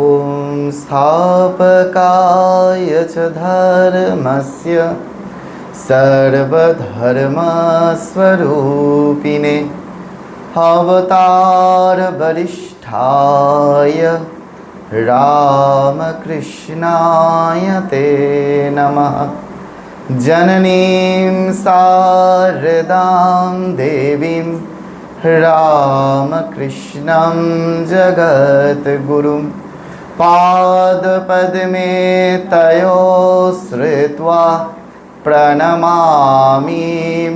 ॐ स्थापकाय च धर्मस्य सर्वधर्मस्वरूपिणे अवतारवरिष्ठाय रामकृष्णाय ते नमः। जननीं शारदां देवीं रामकृष्णं जगद्गुरुं पादपद्मे तयो श्रुत्वा प्रणमामि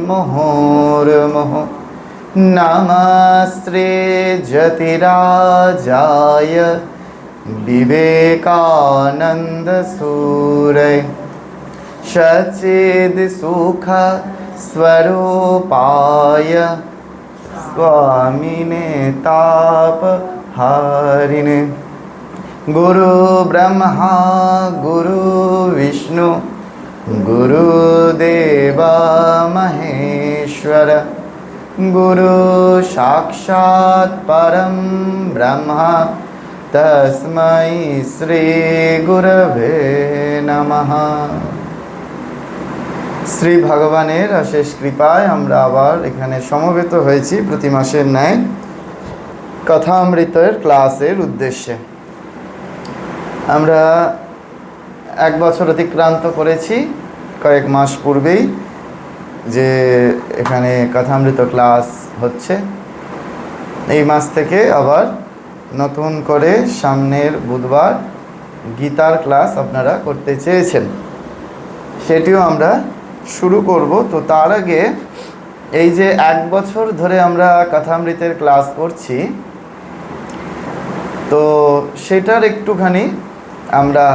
मुहुर्मुहुः। नमस्ते जतिराजाय विवेकानन्दसूरै। सच्चिद्सुखस्वरूपाय स्वामिने तापहारिणे गुरुब्रह्मा गुरुविष्णु गुरुदेवा महेश्वर गुरु साक्षात् परं ब्रह्म তস্মৈ শ্রী গুরবে নমঃ শ্রী ভগবানের অশেষ কৃপায় আমরা আবার এখানে সমবেত হয়েছি প্রতি মাসের ন্যায় কথামৃতের ক্লাসের উদ্দেশ্যে আমরা এক বছর অতিক্রান্ত করেছি কয়েক মাস পূর্বেই যে এখানে কথামৃত ক্লাস হচ্ছে। এই মাস থেকে আবার নতুন করে সামনের বুধবার গীতার ক্লাস আপনারা করতে চেয়েছেন। সেটিও আমরা শুরু করব। তো তার আগে এই যে এক বছর ধরে আমরা কথামৃতের ক্লাস করছি, তো সেটার একটুখানি আমরা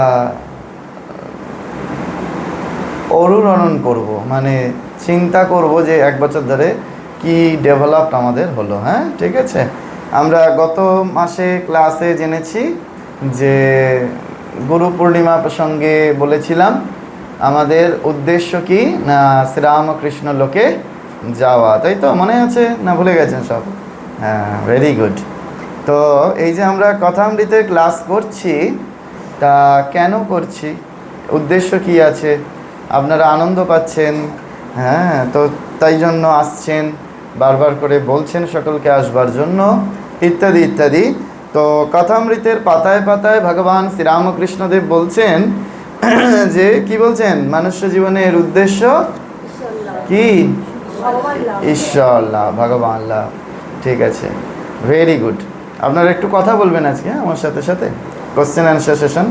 অনুরণন করব মানে চিন্তা করব যে এক বছর ধরে কি ডেভেলপ আমাদের হলো হ্যাঁ? ঠিক আছে? আমরা গত মাসে ক্লাসে জেনেছি যে গুরু পূর্ণিমা প্রসঙ্গে বলেছিলাম, আমাদের উদ্দেশ্য কি? না, শ্রীরামকৃষ্ণ লোকে যাওয়া, তাই তো? মনে আছে? না, ভুলে গেছেন সব? হ্যাঁ ভেরি গুড তো এই যে আমরা কথামৃতের ক্লাস করছি তা কেন করছি? উদ্দেশ্য কি আছে? আপনারা আনন্দ পাচ্ছেন? হ্যাঁ তো তাই জন্য আসছেন বারবার করে বলছেন সকলকে আসবার জন্য ইত্যাদি ইত্যাদি। তো কথামৃতের পাতায় পাতায় ভগবান শ্রীরামকৃষ্ণদেব বলছেন যে কি বলছেন? মনুষ্য জীবনের উদ্দেশ্য? কি? ঈশ্বর ভগবান লাভ ঠিক আছে। ভেরি গুড আপনারা একটু কথা বলবেন আজকে হ্যাঁ, আমার সাথে সাথে? কোশ্চেন অ্যান্সার সেশন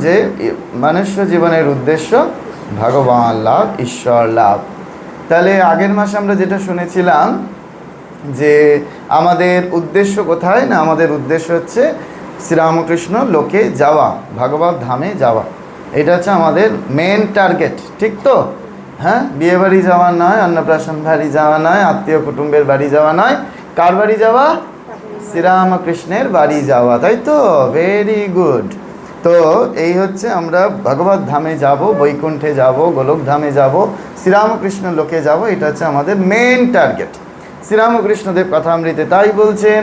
যে মনুষ্য জীবনের উদ্দেশ্য ভগবান লাভ, ঈশ্বর লাভ। তাহলে আগের মাসে আমরা যেটা শুনেছিলাম যে আমাদের উদ্দেশ্য কোথায় না আমাদের উদ্দেশ্য হচ্ছে শ্রীরামকৃষ্ণ লোকে যাওয়া, ভাগবত ধামে যাওয়া। এটা হচ্ছে আমাদের মেন টার্গেট ঠিক তো? হ্যাঁ? বিয়ে বাড়ি যাওয়া নয়, অন্নপ্রাশন বাড়ি যাওয়া নয়, আত্মীয় কুটুম্বের বাড়ি যাওয়া নয়। কার বাড়ি যাওয়া? শ্রীরামকৃষ্ণের বাড়ি যাওয়া, তাই তো? ভেরি গুড তো এই হচ্ছে আমরা ভগবত ধামে যাব, বৈকুণ্ঠে যাব গোলক ধামে যাব, শ্রীরামকৃষ্ণ লোকে যাব, এটা হচ্ছে আমাদের মেন টার্গেট শ্রীরামকৃষ্ণদেব কথামৃতে তাই বলছেন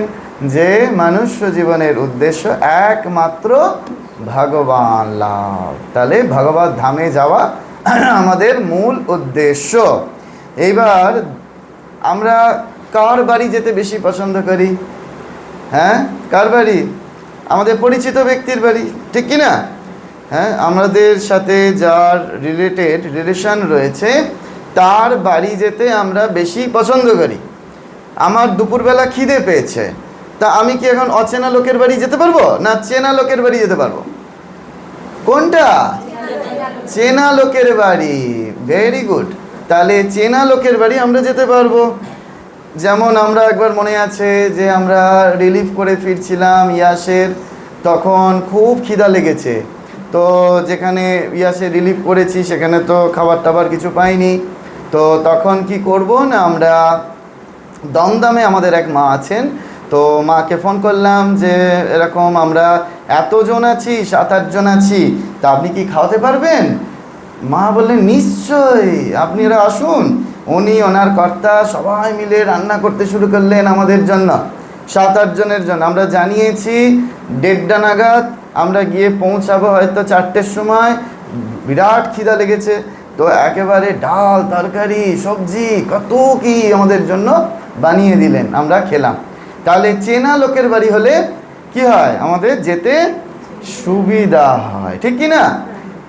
যে, মনুষ্য জীবনের উদ্দেশ্য একমাত্র ভগবান লাভ। তাহলে ভগবত ধামে যাওয়া আমাদের মূল উদ্দেশ্য। এইবার আমরা কার বাড়ি যেতে বেশি পছন্দ করি? হ্যাঁ? কার বাড়ি? আমাদের পরিচিত ব্যক্তির বাড়ি, ঠিক কি না হ্যাঁ আমাদের সাথে যার রিলেটেড রিলেশন রয়েছে, তার বাড়ি যেতে আমরা বেশি পছন্দ করি। আমার দুপুরবেলা খিদে পেয়েছে। তা আমি কি এখন অচেনা লোকের বাড়ি যেতে পারব, না চেনা লোকের বাড়ি যেতে পারব? কোনটা? চেনা লোকের বাড়ি। ভেরি গুড তাহলে চেনা লোকের বাড়ি আমরা যেতে পারব। যেমন আমরা একবার মনে আছে যে আমরা রিলিফ করে ফিরছিলাম ইয়াসের, তখন খুব খিদা লেগেছে। তো যেখানে ইয়াসে রিলিফ করেছি, সেখানে তো খাবার টাবার কিছু পাইনি। তো তখন কি করব না, আমরা দমদমে আমাদের এক মা আছেন, তো মাকে ফোন করলাম যে, এরকম আমরা এতজন আছি সাত আটজন আছি, তা আপনি কি খাওয়াতে পারবেন? মা বললেন, নিশ্চয়ই আপনারা আসুন। উনি ওনার কর্তা, সবাই মিলে রান্না করতে শুরু করলেন আমাদের জন্য। সাত আটজনের জন্য। আমরা জানিয়েছি, দেড়টা নাগাদ আমরা গিয়ে পৌঁছাবো হয়তো চারটের সময়। বিরাট খিদা লেগেছে। তো একেবারে ডাল, তরকারি, সবজি, কত কি আমাদের জন্য বানিয়ে দিলেন, আমরা খেলাম। তাহলে চেনা লোকের বাড়ি হলে কি হয়? আমাদের যেতে সুবিধা হয়। ঠিক কি না?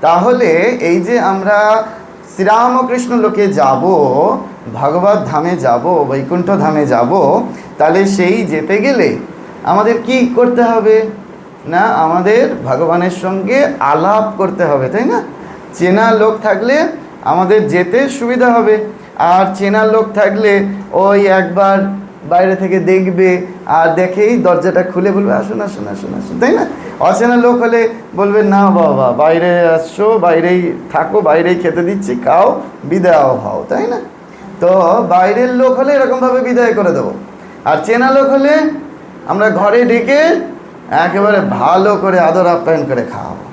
তাহলে এই যে আমরা শ্রীরামকৃষ্ণ লোকে যাব, ভগবত ধামে যাব, বৈকুণ্ঠ ধামে যাব, তাহলে সেই যেতে গেলে আমাদের কি করতে হবে? না, আমাদের ভগবানের সঙ্গে আলাপ করতে হবে, তাই না? চেনা লোক থাকলে আমাদের যেতে সুবিধা হবে। আর চেনা লোক থাকলে ওই একবার বাইরে থেকে দেখবে আর দেখেই দরজাটা খুলে বলবে, আসুন আসুন আসুন আসুন। তাই না? অচেনা লোক হলে বলবে, না বাবা, বাইরে আসছো, বাইরেই থাকো, বাইরেই খেতে দিচ্ছি, খাও, বিদায় হও। তাই না? তো বাইরের লোক হলে এরকমভাবে বিদায় করে দেবো। আর চেনা লোক হলে আমরা ঘরে ডেকে একেবারে ভালো করে আদর আপ্যায়ন করে খাওয়াবো।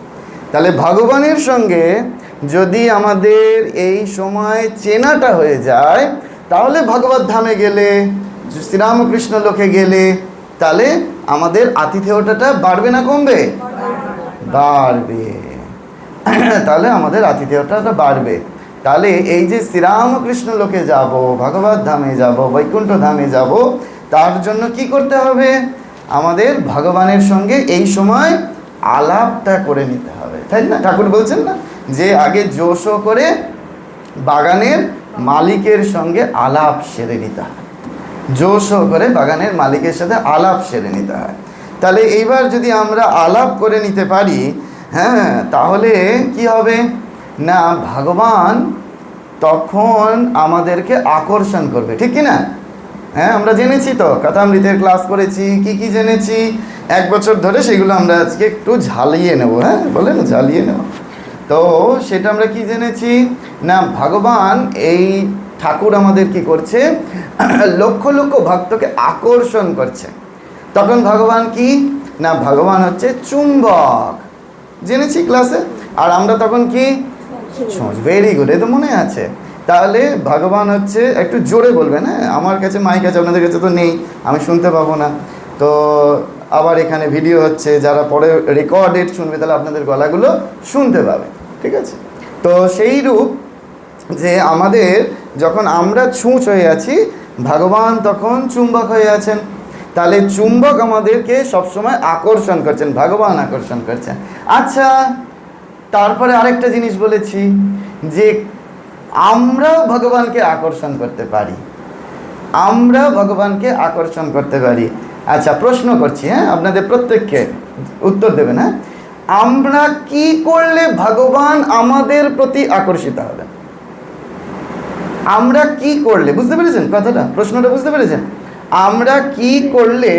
তাহলে ভগবানের সঙ্গে যদি আমাদের এই সময় চেনাটা হয়ে যায়, তাহলে ভগবত ধামে গেলে শ্রীরামকৃষ্ণ লোকে গেলে তাহলে আমাদের আতিথেয়তাটা বাড়বে না কমবে? বাড়বে। তাহলে আমাদের আতিথেয়তাটা বাড়বে। তাহলে এই যে শ্রীরামকৃষ্ণ লোকে যাব, ভগবত ধামে যাব, বৈকুণ্ঠ ধামে যাব, তার জন্য কি করতে হবে? আমাদের ভগবানের সঙ্গে এই সময় আলাপটা করে নিতে হবে। তাই না? ঠাকুর বলছেন না? যে আগে জোশো করে বাগানের মালিকের সঙ্গে আলাপ সেরে নিতে হয় জোশো করে বাগানের মালিকের সাথে আলাপ সেরে নিতে হয়। তাহলে এইবার যদি আমরা আলাপ করে নিতে পারি হ্যাঁ তাহলে কি হবে? না, ভগবান তখন আমাদেরকে আকর্ষণ করবে, ঠিক কি না? হ্যাঁ আমরা জেনেছি তো, কথামৃতের ক্লাস করেছি, কি কি জেনেছি, এক বছর ধরে সেগুলো আমরা আজকে একটু ঝালিয়ে নেব হ্যাঁ বলে না ঝালিয়ে নেব। তো সেটা আমরা কি জেনেছি? না, ভগবান এই ঠাকুর আমাদের কি করছে? লক্ষ লক্ষ ভক্তকে আকর্ষণ করছে। তখন ভগবান কি? না ভগবান হচ্ছে চুম্বক। জেনেছি ক্লাসে? আর আমরা তখন কি? ছোঁচ। ভেরি গুড এ তো মনে আছে। তাহলে ভগবান হচ্ছে একটু জোরে বলবেন হ্যাঁ? আমার কাছে মাইক আছে আপনাদের কাছে তো নেই আমি শুনতে পাবো না। তো আবার এখানে ভিডিও হচ্ছে যারা পরে রেকর্ডেড শুনবে তাহলে আপনাদের গলাগুলো শুনতে পাবে ঠিক আছে? তো সেই রূপ যে আমাদের যখন আমরা ছুঁচ হয়ে আছি, ভগবান তখন চুম্বক হয়ে আছেন। তাহলে চুম্বক আমাদেরকে সবসময় আকর্ষণ করছেন, ভগবান আকর্ষণ করছেন। আচ্ছা তারপরে আরেকটা জিনিস বলেছি, যে আমরাও ভগবানকে আকর্ষণ করতে পারি। আমরা ভগবানকে আকর্ষণ করতে পারি। আচ্ছা প্রশ্ন করছি হ্যাঁ আপনাদের প্রত্যেককে উত্তর দেবেন হ্যাঁ। আমরা কি করলে ভগবান আমাদের প্রতি আকর্ষিত হবে? আমরা কি করলে, বুঝতে পেরেছেন কথাটা, প্রশ্নটা বুঝতে পেরেছেন? আমরা কি করলে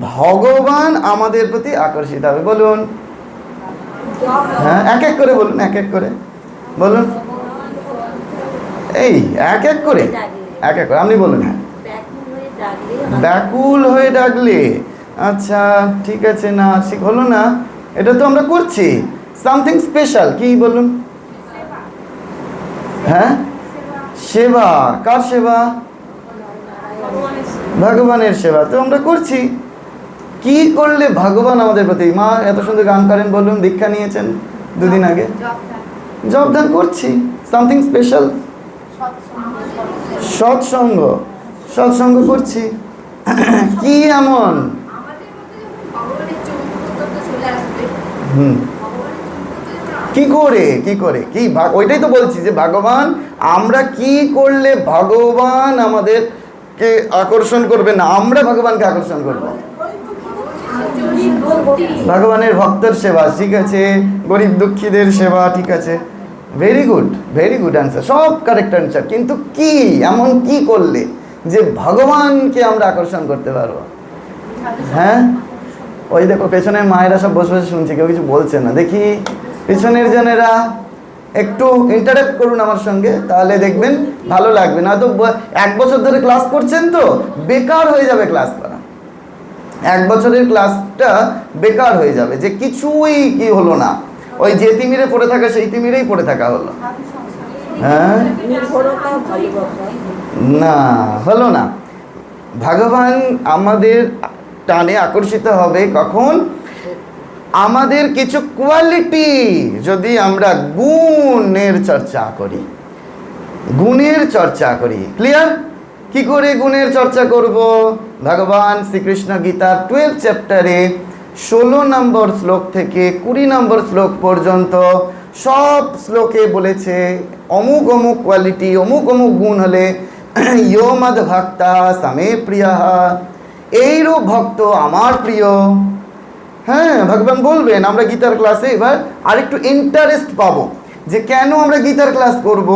ভগবান আমাদের প্রতি আকর্ষিত হবে? বলুন। হ্যাঁ এক এক করে বলুন, এক এক করে। বলুন। এই, এক এক করে? এক এক করে, আপনি বলুন হ্যাঁ। ব্যাকুল হয়ে ডাকলে। আচ্ছা ঠিক আছে, না, ঠিক হলো না। এটা তো আমরা করছি। সামথিং স্পেশাল, কি বলুন? হ্যাঁ? সেবা কার সেবা? ভগবানের সেবা। তো আমরা করছি। কি করলে ভগবান আমাদের প্রতি? মা এত সুন্দর গান করেন বলুন দীক্ষা নিয়েছেন দুদিন আগে? জব ধান করছি। Something special? সৎসঙ্গ। সৎসঙ্গ করছি। কি এমন? হুম। কি করে? কি করে? কি ওইটাই তো বলছি যে ভগবান, আমরা কি করলে ভগবান আমাদেরকে আকর্ষণ করবে না? আমরা ভগবানকে আকর্ষণ করব। ভগবানের ভক্তের সেবা, ঠিক আছে? গরিব দুঃখীদের সেবা, ঠিক আছে? Very good very good answer সব কারেক্ট অ্যান্সার কিন্তু কি, এমন কি করলে যে ভগবানকে আমরা আকর্ষণ করতে পারব? হ্যাঁ? ওই দেখো, পেছনের মায়েরা সব বসে বসে শুনছে, কেউ কিছু বলছে না। দেখি পেছনের জনেরা একটু ইন্টারাক্ট করুন আমার সঙ্গে, তাহলে দেখবেন ভালো লাগবে। না তো এক বছর ধরে ক্লাস করছেন তো, বেকার হয়ে যাবে ক্লাস করা। এক বছরের ক্লাসটা বেকার হয়ে যাবে, যে কিছুই কি হলো না। ওই যে তিমিরে পড়ে থাকা, সেই তিমিরেই পড়ে থাকা হলো। হ্যাঁ? না, হলো না। ভগবান আমাদের টানে আকর্ষিত হবে কখন? আমাদের কিছু কোয়ালিটি যদি আমরা গুণের চর্চা করি, গুণের চর্চা করি ক্লিয়ার কি করে গুণের চর্চা করব? ভগবান শ্রীকৃষ্ণ গীতা টুয়েলভ চ্যাপ্টারে ষোলো নম্বর শ্লোক থেকে কুড়ি নম্বর শ্লোক পর্যন্ত সব শ্লোকে বলেছে, অমুক অমুক কোয়ালিটি অমুক অমুক গুণ হলে ইয় মদ ভক্তা সামে প্রিয়া। এইরূপ ভক্ত আমার প্রিয়। হ্যাঁ ভগবান বলবেন, আমরা গীতার ক্লাসে এবার আরেকটু ইন্টারেস্ট পাবো, যে কেন আমরা গীতার ক্লাস করব?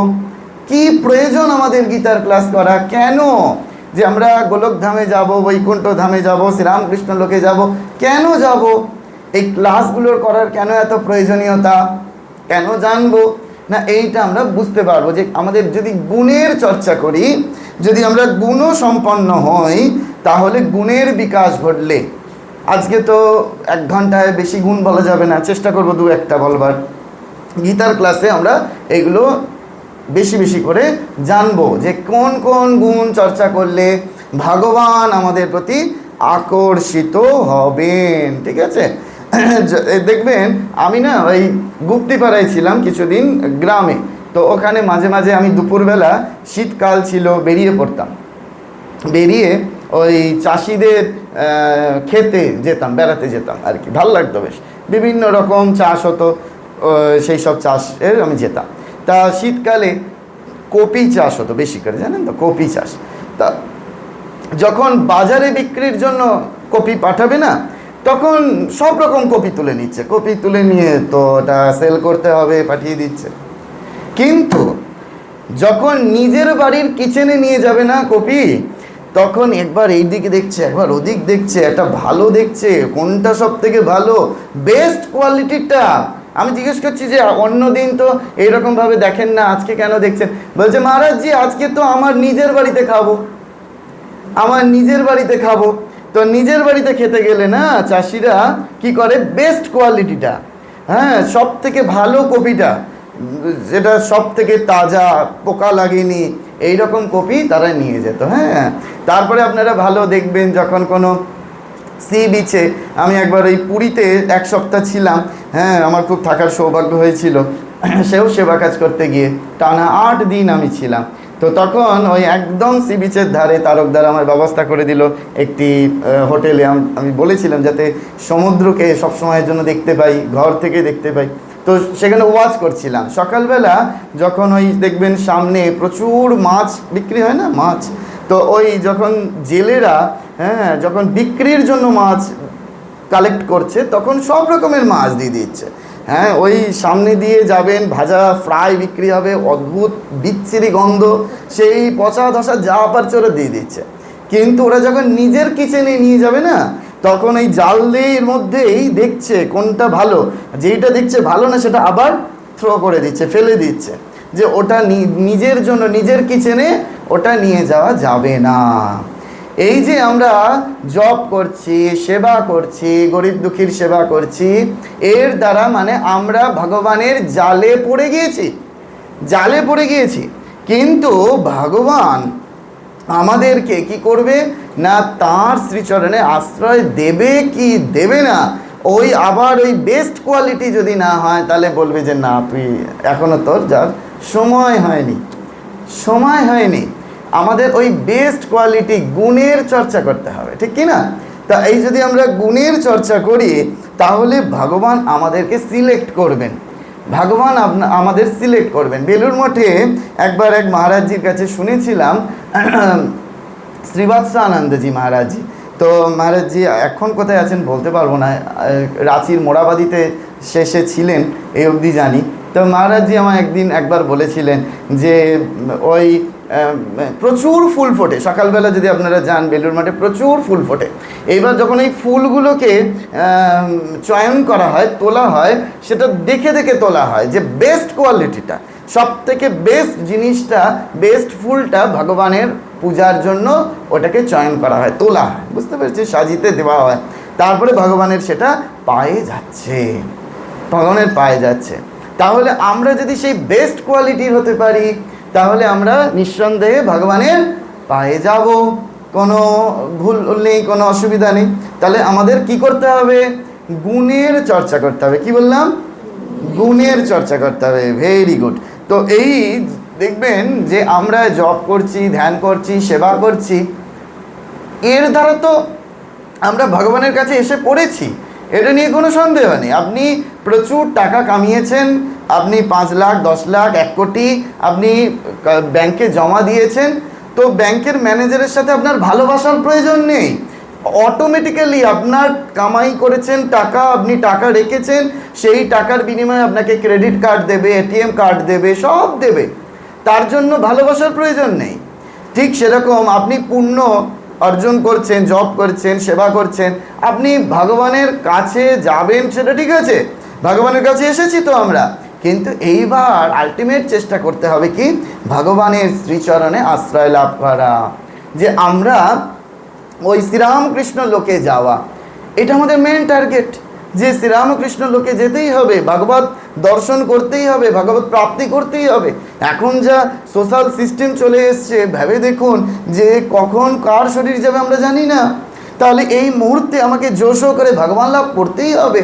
কি প্রয়োজন আমাদের গীতার ক্লাস করা? কেন? যে আমরা গোলক ধামে যাব বৈকুণ্ঠ ধামে যাব, শ্রীরামকৃষ্ণ লোকে যাব, কেন যাব? এই ক্লাসগুলোর করার কেন এত প্রয়োজনীয়তা? কেন জানব? না, এইটা আমরা বুঝতে পারব যে আমাদের যদি গুণের চর্চা করি, যদি আমরা গুণ সম্পন্ন হই, তাহলে গুণের বিকাশ ঘটলে। আজকে তো এক ঘন্টায় বেশি গুণ বলা যাবে না, চেষ্টা করব দু একটা বলবার। গীতার ক্লাসে আমরা এগুলো বেশি বেশি করে জানব যে কোন কোন গুণ চর্চা করলে ভগবান আমাদের প্রতি আকর্ষিত হবেন, ঠিক আছে? দেখবেন, আমি না ওই গুপ্তিপাড়ায় ছিলাম কিছুদিন গ্রামে, তো ওখানে মাঝে মাঝে আমি দুপুরবেলা শীতকাল ছিল, বেরিয়ে পড়তাম। বেরিয়ে ওই চাষিদের খেতে যেতাম, বেড়াতে যেতাম আর কি। ভালো লাগতো বেশ। বিভিন্ন রকম চাষ হতো সেই সব চাষের আমি যেতাম। তা শীতকালে কপি চাষ হতো বেশি করে, জানেন তো? কপি চাষ। তা যখন বাজারে বিক্রির জন্য কপি পাঠাবে না, তখন সব রকম কপি তুলে নিচ্ছে। কপি তুলে নিয়ে তো ওটা সেল করতে হবে, পাঠিয়ে দিচ্ছে। কিন্তু যখন নিজের বাড়ির কিচেনে নিয়ে যাবে না কপি তখন একবার এই দিকে দেখছে, একবার ওদিক দেখছে, একটা ভালো দেখছে, কোনটা সব থেকে ভালো বেস্ট কোয়ালিটিটা আমি জিজ্ঞেস করছি যে অন্য দিন তো এইরকমভাবে দেখেন না, আজকে কেন দেখছেন? বলছে, মহারাজজি, আজকে তো আমার নিজের বাড়িতে খাব। আমার নিজের বাড়িতে খাব। তো নিজের বাড়িতে খেতে গেলে না, চাষিরা কি করে? বেস্ট কোয়ালিটিটা হ্যাঁ সব থেকে ভালো কপিটা, যেটা সব থেকে তাজা, পোকা লাগেনি এই রকম কপি তারা নিয়ে যেত। হ্যাঁ তারপরে আপনারা ভালো দেখবেন যখন কোনো সি বিচে আমি একবার ওই পুরীতে এক সপ্তাহ ছিলাম হ্যাঁ আমার খুব থাকার সৌভাগ্য হয়েছিল। সেও সেবা কাজ করতে গিয়ে টানা আট দিন আমি ছিলাম। তো তখন ওই একদম সি বিচের ধারে তারকদার আমার ব্যবস্থা করে দিল একটি হোটেলে। আমি বলেছিলাম যাতে সমুদ্রকে সবসময়ের জন্য দেখতে পাই, ঘর থেকে দেখতে পাই। তো সেখানে ওয়াচ করছিলাম। সকালবেলা যখন ওই দেখবেন সামনে প্রচুর মাছ বিক্রি হয় না? মাছ। তো ওই যখন জেলেরা হ্যাঁ যখন বিক্রির জন্য মাছ কালেক্ট করছে, তখন সব রকমের মাছ দিয়ে দিচ্ছে। হ্যাঁ ওই সামনে দিয়ে যাবেন, ভাজা ফ্রাই বিক্রি হবে, অদ্ভুত, বিচ্ছিরি গন্ধ, সেই পচা ধসা যা পারছে ওরা দিয়ে দিচ্ছে। কিন্তু ওরা যখন নিজের কিচেনে নিয়ে যাবে না, তখন এই দিয়ের মধ্যেই দেখছে কোনটা ভালো। যেইটা দেখছে ভালো না, সেটা আবার থ্রো করে দিচ্ছে, ফেলে দিচ্ছে। যে ওটা নিজের জন্য, নিজের কিচেনে ওটা নিয়ে যাওয়া যাবে না। এই যে আমরা জব করছি, সেবা করছি, গরিব দুঃখীর সেবা করছি, এর দ্বারা মানে আমরা ভগবানের জালে পড়ে গিয়েছি, জালে পড়ে গিয়েছি। কিন্তু ভগবান আমাদেরকে কি করবে? না, তার শ্রীচরণে আশ্রয় দেবে কি দেবে না? ওই আবার ওই বেস্ট কোয়ালিটি যদি না হয়, তাহলে বলবে যে, না, তুই এখনও তোর যার সময় হয়নি। সময় হয়নি। আমাদের ওই বেস্ট কোয়ালিটি গুণের চর্চা করতে হবে, ঠিক কি না তা এই যদি আমরা গুণের চর্চা করি, তাহলে ভগবান আমাদেরকে সিলেক্ট করবেন। ভগবান আমাদের সিলেক্ট করবেন। বেলুর মঠে একবার এক মহারাজজির কাছে শুনেছিলাম, শ্রীবাৎসানন্দজি মহারাজজি। তো মহারাজজি, এখন কোথায় আছেন বলতে পারব না রাঁচির মোড়াবাদিতে শেষে ছিলেন, এই অবধি জানি। তো মহারাজজি আমার একদিন একবার বলেছিলেন যে, ওই প্রচুর ফুল ফোটে। সকালবেলা যদি আপনারা যান বেলুর মাঠে, প্রচুর ফুল ফোটে। এইবার যখন এই ফুলগুলোকে চয়ন করা হয়, তোলা হয়, সেটা দেখে দেখে তোলা হয় যে বেস্ট কোয়ালিটিটা সব থেকে বেস্ট জিনিসটা বেস্ট ফুলটা ভগবানের পূজার জন্য ওটাকে চয়ন করা হয়, তোলা হয়। বুঝতে পেরেছি? সাজিতে দেওয়া হয়। তারপরে ভগবানের সেটা পায়ে যাচ্ছে। ভগবানের পায়ে যাচ্ছে। তাহলে আমরা যদি সেই বেস্ট কোয়ালিটির হতে পারি, তাহলে আমরা নিঃসন্দেহে ভগবানের পায়ে যাব। কোনো ভুল নেই, কোনো অসুবিধা নেই। তাহলে আমাদের কি করতে হবে? গুণের চর্চা করতে হবে। কি বললাম? গুণের চর্চা করতে হবে। ভেরি গুড তো এই দেখবেন যে আমরা জব করছি, ধ্যান করছি, সেবা করছি, এর দ্বারা তো আমরা ভগবানের কাছে এসে পড়েছি। এটা নিয়ে কোনো সন্দেহ নেই। আপনি প্রচুর টাকা কামিয়েছেন, আপনি পাঁচ লাখ, দশ লাখ, এক কোটি আপনি ব্যাংকে জমা দিয়েছেন। তো ব্যাংকের ম্যানেজারের সাথে আপনার ভালোবাসার প্রয়োজন নেই। অটোমেটিক্যালি আপনার কামাই করেছেন, টাকা আপনি টাকা রেখেছেন, সেই টাকার বিনিময়ে আপনাকে ক্রেডিট কার্ড দেবে এটিএম কার্ড দেবে, সব দেবে। তার জন্য ভালোবাসার প্রয়োজন নেই। ঠিক সেরকম আপনি পূর্ণ অর্জন করছেন জব করছেন, সেবা করছেন। আপনি ভগবানের কাছে যাবেন, সেটা ঠিক আছে। ভগবানের কাছে এসেছি তো আমরা। কিন্তু এইবার আলটিমেট চেষ্টা করতে হবে কি? ভগবানের শ্রীচরণে আশ্রয় লাভ করা। যে আমরা ওই শ্রীরামকৃষ্ণ লোকে যাওয়া। এটা আমাদের মেন টার্গেট যে শ্রীরামকৃষ্ণ লোকে যেতেই হবে, ভাগবত দর্শন করতেই হবে, ভাগবত প্রাপ্তি করতেই হবে, এখন যা সোশ্যাল সিস্টেম চলে এসছে, ভেবে দেখুন যে কখন কার শরীর যাবে আমরা জানি না। তাহলে এই মুহূর্তে আমাকে জোশো করে ভগবান লাভ করতেই হবে,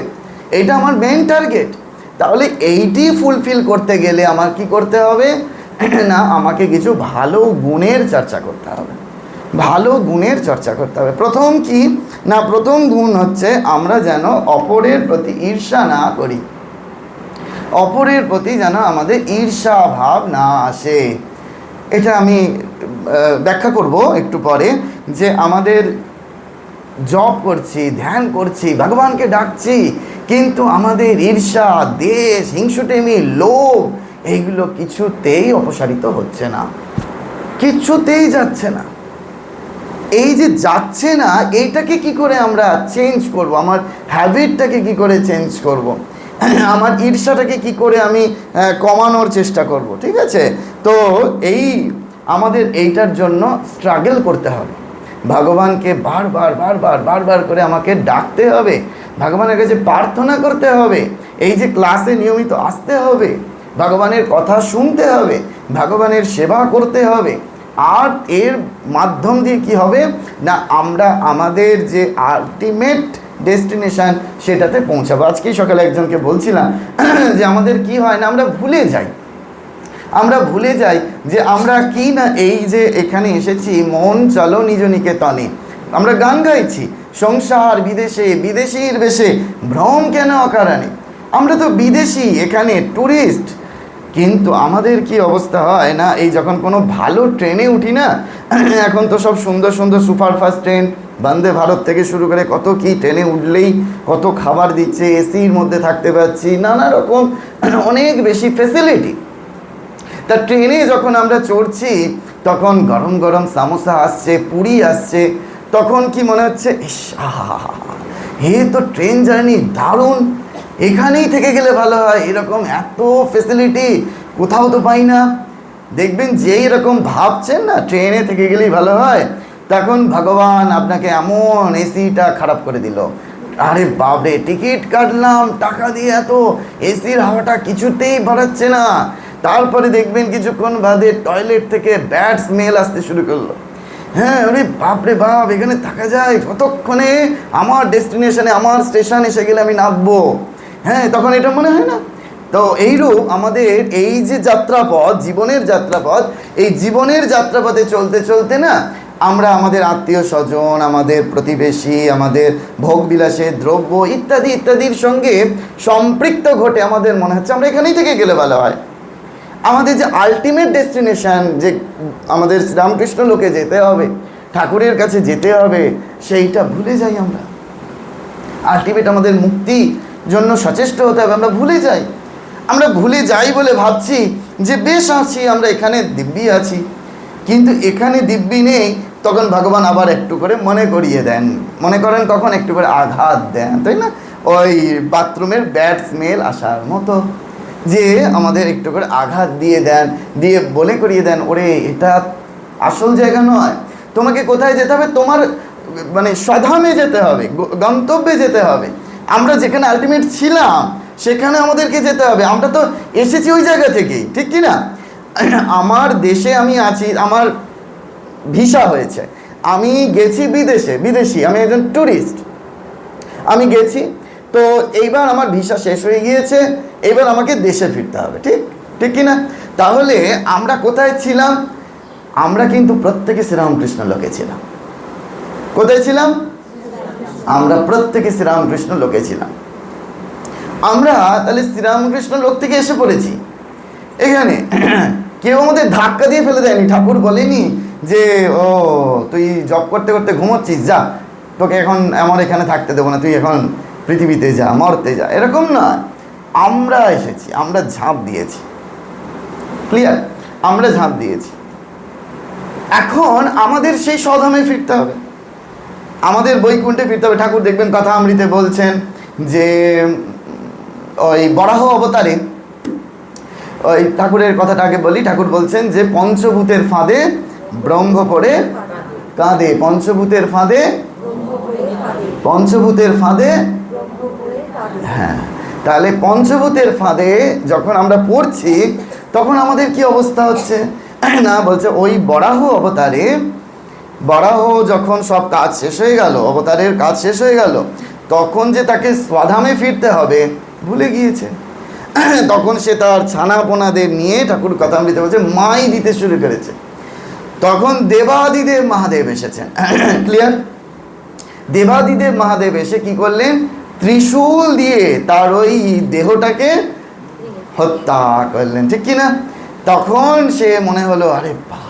এটা আমার মেন টার্গেট তাহলে এইটি ফুলফিল করতে গেলে আমার কি করতে হবে? না, আমাকে কিছু ভালো গুণের চর্চা করতে হবে। ভালো গুণের চর্চা করতে হবে। প্রথম কি? না, প্রথম গুণ হচ্ছে আমরা যেন অপরের প্রতি ঈর্ষা না করি। অপরের প্রতি যেন আমাদের ঈর্ষা ভাব না আসে। এটা আমি ব্যাখ্যা করব একটু পরে যে আমাদের জব করছি, ধ্যান করছি, ভগবানকে ডাকছি, কিন্তু আমাদের ঈর্ষা, দেশ, হিংসুটেমি, লোভ, এইগুলো কিছুতেই অপসারিত হচ্ছে না। কিছুতেই যাচ্ছে না। এই যে যাচ্ছে না এইটাকে কি করে আমরা চেঞ্জ করব? আমার হ্যাবিটটাকে কি করে চেঞ্জ করব? আমার ঈর্ষাটাকে কি করে আমি কমানোর চেষ্টা করব? ঠিক আছে? তো এই, আমাদের এইটার জন্য স্ট্রাগল করতে হবে। ভগবানকে বারবার বারবার বারবার করে আমাকে ডাকতে হবে। ভগবানের কাছে প্রার্থনা করতে হবে। এই যে ক্লাসে নিয়মিত আসতে হবে। ভগবানের কথা শুনতে হবে। ভগবানের সেবা করতে হবে। আর এর মাধ্যম দিয়ে কি হবে? না, আমরা আমাদের যে আলটিমেট ডেস্টিনেশন সেটাতে পৌঁছাবো। আজকেই সকালে একজনকে বলছিলাম যে আমাদের কি হয় না, আমরা ভুলে যাই। আমরা ভুলে যাই যে আমরা কি না, এই যে এখানে এসেছি, মন চলো নিজ নিকেতনে। আমরা গান গাইছি, সংসার বিদেশে, বিদেশির বেশে, ভ্রম কেন অকারণে? আমরা তো বিদেশি, এখানে ট্যুরিস্ট কিন্তু আমাদের কি অবস্থা হয় না? এই যখন কোনো ভালো ট্রেনে উঠি না, এখন তো সব সুন্দর সুন্দর সুপারফাস্ট ট্রেন বন্দে ভারত থেকে শুরু করে কত কি ট্রেনে উঠলেই কত খাবার দিচ্ছে এসির মধ্যে থাকতে পারছি, নানা রকম অনেক বেশি ফেসিলিটি তা ট্রেনে যখন আমরা চড়ছি, তখন গরম গরম সামোসা আসছে, পুরি আসছে, তখন কি মনে হচ্ছে, ইস হে তো ট্রেন জার্নি দারুণ। এখানেই থেকে গেলে ভালো হয়। এরকম এত ফেসিলিটি কোথাও তো পাই না। দেখবেন যে এরকম ভাবছেন না, ট্রেনে থেকে গেলেই ভালো হয়। তখন ভগবান আপনাকে এমন এসিটা খারাপ করে দিল। আরে বাবরে টিকিট কাটলাম, টাকা দিয়ে এত এসির হাওয়াটা কিছুতেই বাড়াচ্ছে না। তারপরে দেখবেন কিছুক্ষণ বাদে টয়লেট থেকে ব্যাড স্মেল আসতে শুরু করল। হ্যাঁ আরে বাপরে বাপ, এখানে থাকা যায়। কতক্ষণে আমার ডেস্টিনেশনে আমার স্টেশন এসে গেলে আমি নামবো। হ্যাঁ তখন এটা মনে হয় না? তো এইরূপ আমাদের এই যে যাত্রাপথ, জীবনের যাত্রাপথ, এই জীবনের যাত্রাপথে চলতে চলতে না, আমরা আমাদের আত্মীয় স্বজন, আমাদের প্রতিবেশী, আমাদের ভোগবিলাসের দ্রব্য ইত্যাদি ইত্যাদির সঙ্গে সম্পৃক্ত ঘটে আমাদের মনে হচ্ছে, আমরা এখানেই থেকে গেলে ভালো হয়। আমাদের যে আলটিমেট ডেস্টিনেশন যে আমাদের শ্রীরামকৃষ্ণ লোকে যেতে হবে, ঠাকুরের কাছে যেতে হবে, সেইটা ভুলে যাই আমরা। আলটিমেট আমাদের মুক্তি জন্য সচেষ্ট হতে হবে, আমরা ভুলে যাই। আমরা ভুলে যাই বলে ভাবছি যে বেশ আছি, আমরা এখানে দিব্যি আছি। কিন্তু এখানে দিব্যি নেই, তখন ভগবান আবার একটু করে মনে করিয়ে দেন। মনে করেন কখন একটু করে আঘাত দেন, তাই না? ওই বাথরুমের ব্যাড স্মেল আসার মতো। যে আমাদের একটু করে আঘাত দিয়ে দেন, দিয়ে বলে করিয়ে দেন, ওরে, এটা আসল জায়গা নয়। তোমাকে কোথায় যেতে হবে? তোমার মানে স্বধামে যেতে হবে গন্তব্যে যেতে হবে। আমরা যেখানে আলটিমেট ছিলাম, সেখানে আমাদেরকে যেতে হবে। আমরা তো এসেছি ওই জায়গা থেকেই, ঠিক কি না? আমার দেশে আমি আছি, আমার ভিসা হয়েছে। আমি গেছি বিদেশে, বিদেশি, আমি একজন ট্যুরিস্ট আমি গেছি, তো এইবার আমার ভিসা শেষ হয়ে গিয়েছে, এবার আমাকে দেশে ফিরতে হবে, ঠিক? ঠিক কি না? তাহলে আমরা কোথায় ছিলাম? আমরা কিন্তু প্রত্যেকে শ্রীরামকৃষ্ণ লোকে ছিলাম। কোথায় ছিলাম? আমরা প্রত্যেকে শ্রীরামকৃষ্ণ লোকে ছিলাম। আমরা তাহলে শ্রীরামকৃষ্ণ লোক থেকে এসে পড়েছি। এখানে কেউ আমাদের ধাক্কা দিয়ে ফেলে দেয়নি। ঠাকুর বলেনি যে, ও, তুই জব করতে করতে ঘুমোচ্ছিস, যা। তোকে এখন আমার এখানে থাকতে দেবো না। তুই এখন পৃথিবীতে যা, মরতে যা। এরকম না। আমরা এসেছি, আমরা ঝাঁপ দিয়েছি। ক্লিয়ার আমরা ঝাঁপ দিয়েছি। এখন আমাদের সেই স্বধামে ফিরতে হবে। আমাদের বৈকুণ্ঠে ফিরতে হবে? ঠাকুর দেখবেন কথা আমৃতে বলছেন যে, ওই বরাহ অবতারে, ওই ঠাকুরের কথাটা আগে বলি, ঠাকুর বলছেন যে পঞ্চভূতের ফাঁদে ব্রহ্ম পড়ে কাঁদে। পঞ্চভূতের ফাঁদে পঞ্চভূতের ফাঁদে হ্যাঁ তাহলে পঞ্চভূতের ফাঁদে যখন আমরা পড়ছি, তখন আমাদের কি অবস্থা হচ্ছে? না, বলছে ওই বরাহ অবতারে বরাহ যখন সব কাজ শেষ হয়ে গেল, অবতারের কাজ শেষ হয়ে গেল, তখন যে তাকে স্বধামে ফিরতে হবে, ভুলে গিয়েছে। তখন সে তার ছানাপোনাদের নিয়ে ঠাকুর কথা কথামৃতে বলছে, মাই দিতে শুরু করেছে। তখন দেবাদিদেব মহাদেব এসেছেন। ক্লিয়ার দেবাদিদেব মহাদেব এসে কি করলেন? ত্রিশূল দিয়ে তার ওই দেহটাকে হত্যা করলেন। ঠিক কি না তখন সে মনে হলো, আরে বাহ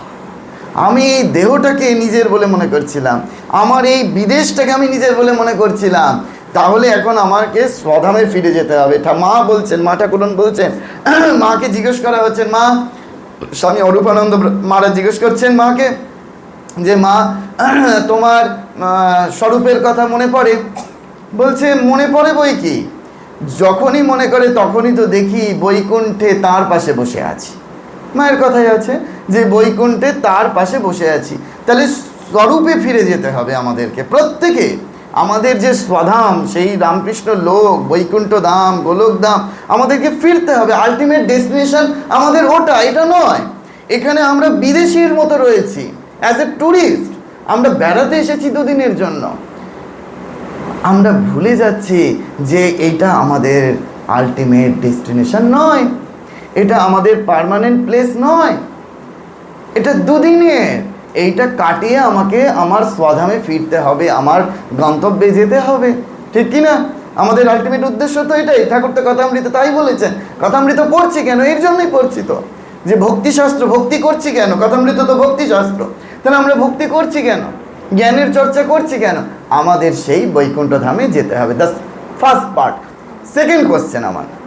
আমি এই দেহটাকে নিজের বলে মনে করছিলাম। আমার এই বিদেশটাকে আমি নিজের বলে মনে করছিলাম। তাহলে এখন আমাকে স্বধামে ফিরে যেতে হবে। মা বলছেন মা ঠাকুরন বলছেন, মাকে জিজ্ঞেস করা হচ্ছেন মা, স্বামী অরূপানন্দ মহারাজ জিজ্ঞেস করছেন মাকে যে, মা, তোমার স্বরূপের কথা মনে পড়ে? বলছে, মনে পড়ে বই কি? যখনই মনে করে তখনই তো দেখি বৈকুণ্ঠে তার পাশে বসে আছি। মায়ের কথাই আছে যে বৈকুণ্ঠে তার পাশে বসে আছি। তাহলে স্বরূপে ফিরে যেতে হবে আমাদেরকে। প্রত্যেকে আমাদের যে স্বধাম, সেই রামকৃষ্ণ লোক, বৈকুণ্ঠ ধাম, গোলক ধাম, আমাদেরকে ফিরতে হবে। আলটিমেট ডেস্টিনেশন আমাদের ওটা, এটা নয়। এখানে আমরা বিদেশির মতো রয়েছি। অ্যাজ এ ট্যুরিস্ট আমরা বেড়াতে এসেছি দুদিনের জন্য। আমরা ভুলে যাচ্ছি যে এটা আমাদের আলটিমেট ডেস্টিনেশন নয়। এটা আমাদের পার্মানেন্ট প্লেস নয়। এটা দুদিনের। এইটা কাটিয়ে আমাকে আমার স্বধামে ফিরতে হবে, আমার গন্তব্যে যেতে হবে। ঠিক কি না? আমাদের আলটিমেট উদ্দেশ্য তো এটাই। ঠাকুর তো কথামৃত তাই বলেছেন। কথামৃত পড়ছি কেন? এর জন্যই পড়ছি তো। যে ভক্তিশাস্ত্র ভক্তি করছি কেন? কথামৃত তো ভক্তিশাস্ত্র তাহলে আমরা ভক্তি করছি কেন? জ্ঞানের চর্চা করছি কেন? আমাদের সেই বৈকুণ্ঠ ধামে যেতে হবে। The first part second question আমার।